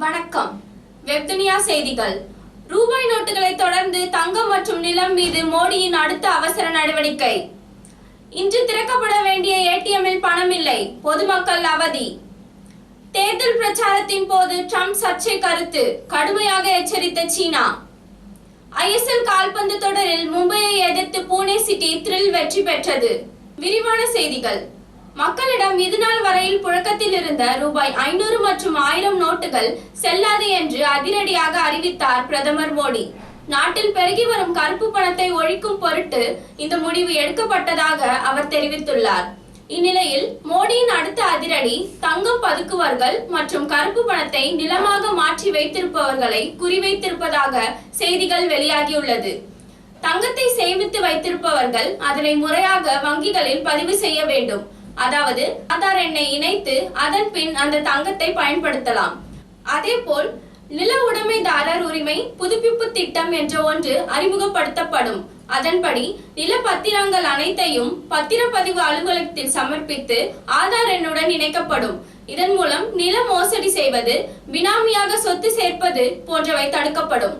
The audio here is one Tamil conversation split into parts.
வணக்கம். வெப்துனியா செய்திகள். ரூபாய் நோட்டுகளை தொடர்ந்து தங்கம் மற்றும் நிலம் மீது மோடியின் அடுத்த அவசர நடவடிக்கை. இன்று திறக்கப்பட வேண்டிய ஏடிஎம்மில் பணம் இல்லை. பொதுமக்கள் அவதி. தேர்தல் பிரச்சாரத்தின் போது ட்ரம்ப் சர்ச்சை கருத்து. கடுமையாக எச்சரித்த சீனா. ஐஎஸ்எல் கால்பந்து தொடரில் மும்பையை எதிர்த்து புனே சிட்டி த்ரில் வெற்றி பெற்றது. விரிவான செய்திகள். மக்களிடம் இதுநாள் வரையில் புழக்கத்தில் இருந்த ரூபாய் ஐநூறு மற்றும் ஆயிரம் நோட்டுகள் செல்லாது என்று அதிரடியாக அறிவித்தார் பிரதமர் மோடி. நாட்டில் பெருகி வரும் கருப்பு பணத்தை ஒழிக்கும் பொருட்டு இந்த முடிவு எடுக்கப்பட்டதாக அவர் தெரிவித்துள்ளார். இந்நிலையில் மோடியின் அடுத்த அதிரடி தங்கம் பதுக்குவர்கள் மற்றும் கருப்பு பணத்தை நிலமாக மாற்றி வைத்திருப்பவர்களை குறிவைத்திருப்பதாக செய்திகள் வெளியாகியுள்ளது. தங்கத்தை சேமித்து வைத்திருப்பவர்கள் அதனை முறையாக வங்கிகளில் பதிவு செய்ய வேண்டும். அதாவது ஆதார் எண்ணை இணைத்து அதன் பின் அந்த தங்கத்தை பயன்படுத்தலாம். அதேபோல் நில உடைமைதாரர் உரிமை புதுப்பிப்பு திட்டம் என்ற ஒன்று அறிமுகப்படுத்தப்படும். அதன்படி நில பத்திரங்கள் அனைத்தையும் பத்திரப்பதிவு அலுவலகத்தில் சமர்ப்பித்து ஆதார் எண்ணுடன் இணைக்கப்படும். இதன் மூலம் நில மோசடி செய்வது பினாமியாக சொத்து சேர்ப்பது போன்றவை தடுக்கப்படும்.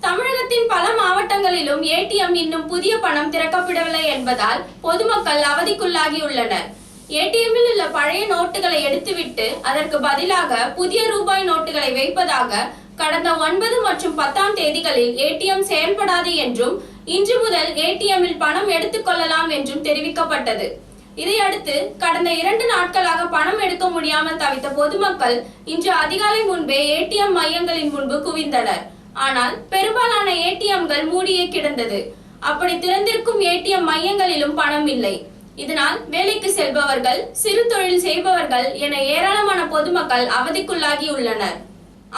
தமிழகத்தின் பல மாவட்டங்களிலும் ஏடிஎம் இன்னும் புதிய பணம் திறக்கப்படவில்லை என்பதால் பொதுமக்கள் அவதிக்குள்ளாகியுள்ளனர். ஏடிஎம்மில் உள்ள பழைய நோட்டுகளை எடுத்துவிட்டு அதற்கு பதிலாக புதிய ரூபாய் நோட்டுகளை வைப்பதாக கடந்த ஒன்பது மற்றும் பத்தாம் தேதிகளில் ஏடிஎம் செயல்படாது என்றும் இன்று முதல் ஏடிஎம்மில் பணம் எடுத்துக்கொள்ளலாம் என்றும் தெரிவிக்கப்பட்டது. இதையடுத்து கடந்த இரண்டு நாட்களாக பணம் எடுக்க முடியாமல் தவித்த பொதுமக்கள் இன்று அதிகாலை முன்பே ஏடிஎம் மையங்களின் முன்பு குவிந்தனர். ஆனால் பெரும்பாலான ஏடிஎம்கள் மூடியே கிடந்தது. அப்படி திறந்திருக்கும் ஏடிஎம் மையங்களிலும் பணம் இல்லை. இதனால் வேலைக்கு செல்பவர்கள் சிறு தொழில் செய்பவர்கள் என ஏராளமான பொதுமக்கள் அவதிக்குள்ளாகி உள்ளனர்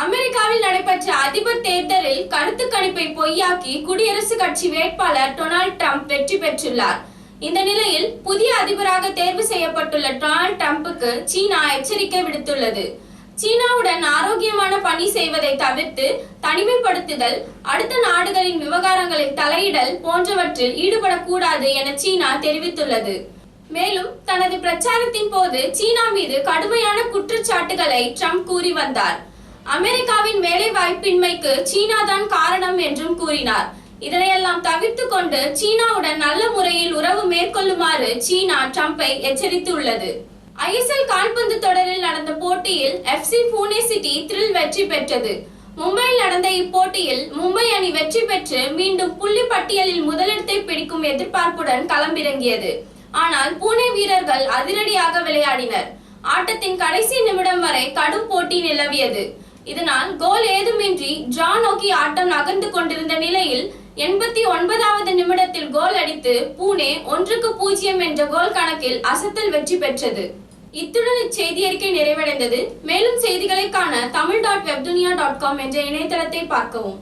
அமெரிக்காவில் நடைபெற்ற அதிபர் தேர்தலில் கருத்து கணிப்பை பொய்யாக்கி குடியரசுக் கட்சி வேட்பாளர் டொனால்ட் ட்ரம்ப் வெற்றி பெற்றுள்ளார். இந்த நிலையில் புதிய அதிபராக தேர்வு செய்யப்பட்டுள்ள டொனால்ட் ட்ரம்புக்கு சீனா எச்சரிக்கை விடுத்துள்ளது. சீனாவுடன் ஆரோக்கியமான பணி செய்வதை தவிர்த்து தனிமைப்படுத்துதல் அடுத்த நாடுகளின் விவகாரங்களில் தலையிடல் போன்றவற்றில் ஈடுபடக்கூடாது என சீனா தெரிவித்துள்ளது. மேலும் தனது பிரச்சாரத்தின் போது சீனா மீது கடுமையான குற்றச்சாட்டுகளை ட்ரம்ப் கூறி வந்தார். அமெரிக்காவின் வேலை வாய்ப்பின்மைக்கு சீனா தான் காரணம் என்றும் கூறினார். இதனையெல்லாம் தவிர்த்து கொண்டு சீனாவுடன் நல்ல முறையில் உறவு மேற்கொள்ளுமாறு சீனா ட்ரம்பை எச்சரித்துள்ளது. ஐஎஸ்எல் கால்பந்து தொடரில் நடந்த போட்டியில் எஃப்சி புனே சிட்டி த்ரில் வெற்றி பெற்றது. மும்பையில் நடந்த இப்போட்டியில் மும்பை அணி வெற்றி பெற்று மீண்டும் புள்ளி பட்டியலில் முதலிடத்தை பிடிக்கும் எதிர்பார்ப்புடன் களமிறங்கியது. ஆனால் பூனே வீரர்கள் அதிரடியாக விளையாடினர். ஆட்டத்தின் கடைசி நிமிடம் வரை கடும் போட்டி நிலவியது. இதனால் கோல் ஏதுமின்றி டிரா நோக்கி ஆட்டம் நகர்ந்து கொண்டிருந்த நிலையில் எண்பத்தி ஒன்பதாவது நிமிடத்தில் கோல் அடித்து பூனே ஒன்றுக்கு பூஜ்ஜியம் என்ற கோல் கணக்கில் அசத்தல் வெற்றி பெற்றது. இத்துடன் இச்செய்தி அறிக்கை நிறைவடைந்தது. மேலும் செய்திகளை காண Tamil dot Webdunia dot com என்ற இணையதளத்தை பார்க்கவும்.